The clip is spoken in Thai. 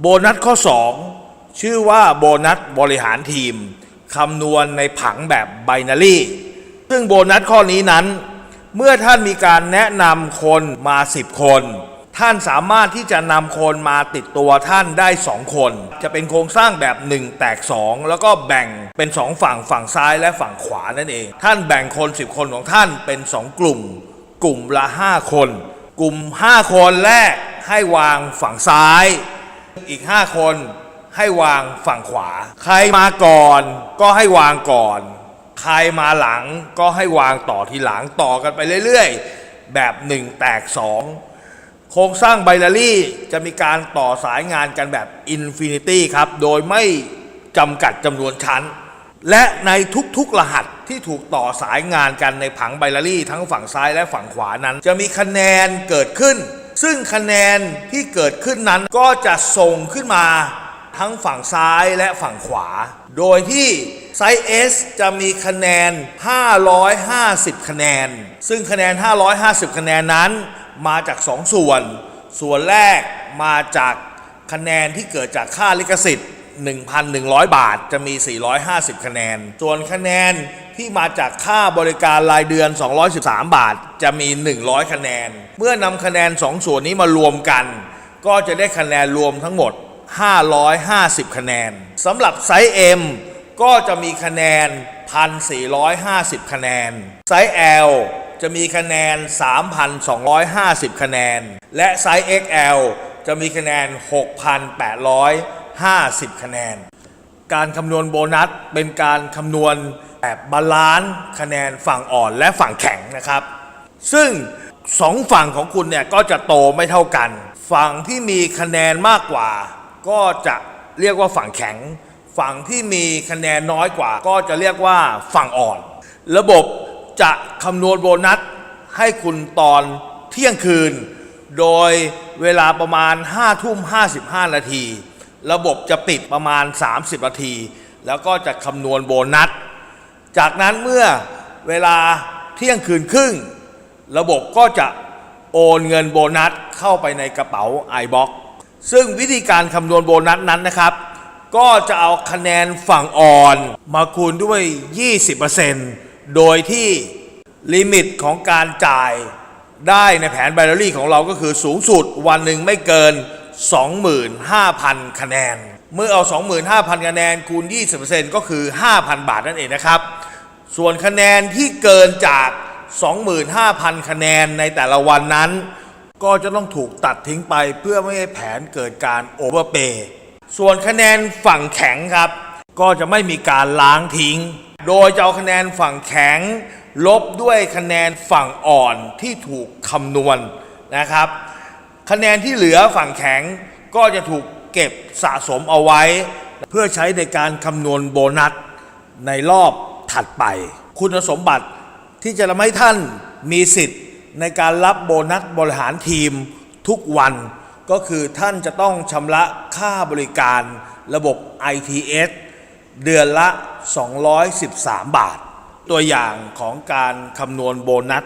โบนัสข้อ 2 ชื่อว่าโบนัสบริหารทีมคำนวณในผังแบบไบนารีซึ่งโบนัสข้อนี้นั้น เมื่อท่านมีการแนะนำคนมา 10 คน ท่านสามารถที่จะนำคนมาติดตัวท่านได้ 2 คน จะเป็นโครงสร้างแบบ 1 แตก 2 แล้วก็แบ่งเป็น 2 ฝั่งฝั่งซ้ายและฝั่งขวานั่นเอง ท่านแบ่งคน 10 คนของท่านเป็น 2 กลุ่ม กลุ่มละ 5 คน กลุ่ม 5 คนแรกให้วางฝั่งซ้าย อีก 5 คนให้วางฝั่งขวา ใครมาก่อนก็ให้วางก่อน ใครมาหลังก็ให้วางต่อทีหลังต่อกันไปเรื่อยๆ แบบ 1 แตก 2 โครงสร้างไบนารี่จะมีการต่อสายงานกันแบบอินฟินิตี้ครับ โดยไม่จำกัดจำนวนชั้น และในทุกๆรหัสที่ถูกต่อสายงานกันในผังไบนารี่ทั้งฝั่งซ้ายและฝั่งขวานั้น จะมีคะแนนเกิดขึ้น ซึ่งคะแนนที่เกิดขึ้นนั้นก็จะส่งขึ้นมาทั้งฝั่งซ้ายและฝั่งขวา โดยที่ไซส์ S จะมีคะแนน 550 คะแนน ซึ่งคะแนน 550 คะแนนนั้นมาจาก 2 ส่วน ส่วนแรกมาจากคะแนนที่เกิดจากค่าลิขสิทธิ์ 1,100 บาท จะมี 450 คะแนน ส่วนคะแนน ที่มาจากค่าบริการรายเดือน 213 บาท จะมี 100 คะแนน เมื่อนำคะแนน 2 ส่วนนี้มารวมกัน ก็จะได้คะแนนรวมทั้งหมด 550 คะแนนสำหรับไซส์ M ก็จะมีคะแนน 1,450 คะแนน ไซส์ L จะมีคะแนน 3,250 คะแนน และไซส์ XL จะมีคะแนน 6,850 คะแนน การคำนวณโบนัสเป็นการคำนวณแบบบาลานซ์คะแนนฝั่งอ่อนและฝั่งแข็งนะครับ ซึ่งสองฝั่งของคุณเนี่ยก็จะโตไม่เท่ากัน ฝั่งที่มีคะแนนมากกว่า ก็จะเรียกว่าฝั่งแข็ง ฝั่งที่มีคะแนนน้อยกว่า ก็จะเรียกว่าฝั่งอ่อน ระบบจะคำนวณโบนัสให้คุณตอนเที่ยงคืน โดยเวลาประมาณ5ทุ่ม55 นาที ระบบจะปิดประมาณ 30 นาที แล้วก็จะคำนวณโบนัส จากนั้นเมื่อเวลาเที่ยงคืนครึ่ง ระบบก็จะโอนเงินโบนัสเข้าไปในกระเป๋า iBox ซึ่งวิธีการคำนวณโบนัสนั้นนะครับ ก็จะเอาคะแนนฝั่งอ่อนมาคูณด้วย 20%โดยที่ลิมิตของการจ่ายได้ในแผนไบนารี่ของเราก็คือสูงสุดวันหนึ่งไม่เกิน 25,000 คะแนน เมื่อเอา 25,000 คะแนนคูณ 20%ก็คือ 5,000 บาทนั่นเองนะครับ ส่วนคะแนนที่เกินจาก 25,000 คะแนนในแต่ละวันนั้น ก็จะต้องถูกตัดทิ้งไปเพื่อไม่ให้แผนเกิดการโอเวอร์เปย์ส่วนคะแนนฝั่งแข็งครับ ก็จะไม่มีการล้างทิ้ง โดยจะเอาคะแนนฝั่งแข็ง ลบด้วยคะแนนฝั่งอ่อนที่ถูกคำนวณนะครับ คะแนนที่เหลือฝั่งแข็งก็จะถูกเก็บสะสมเอาไว้ เพื่อใช้ในการคำนวณโบนัสในรอบถัดไป คุณสมบัติที่จะทำให้ท่านมีสิทธิ์ในการรับโบนัสบริหารทีมทุกวัน ก็คือท่านจะต้องชำระค่าบริการระบบ ITS เดือนละ 213 บาท ตัวอย่างของการคำนวณโบนัส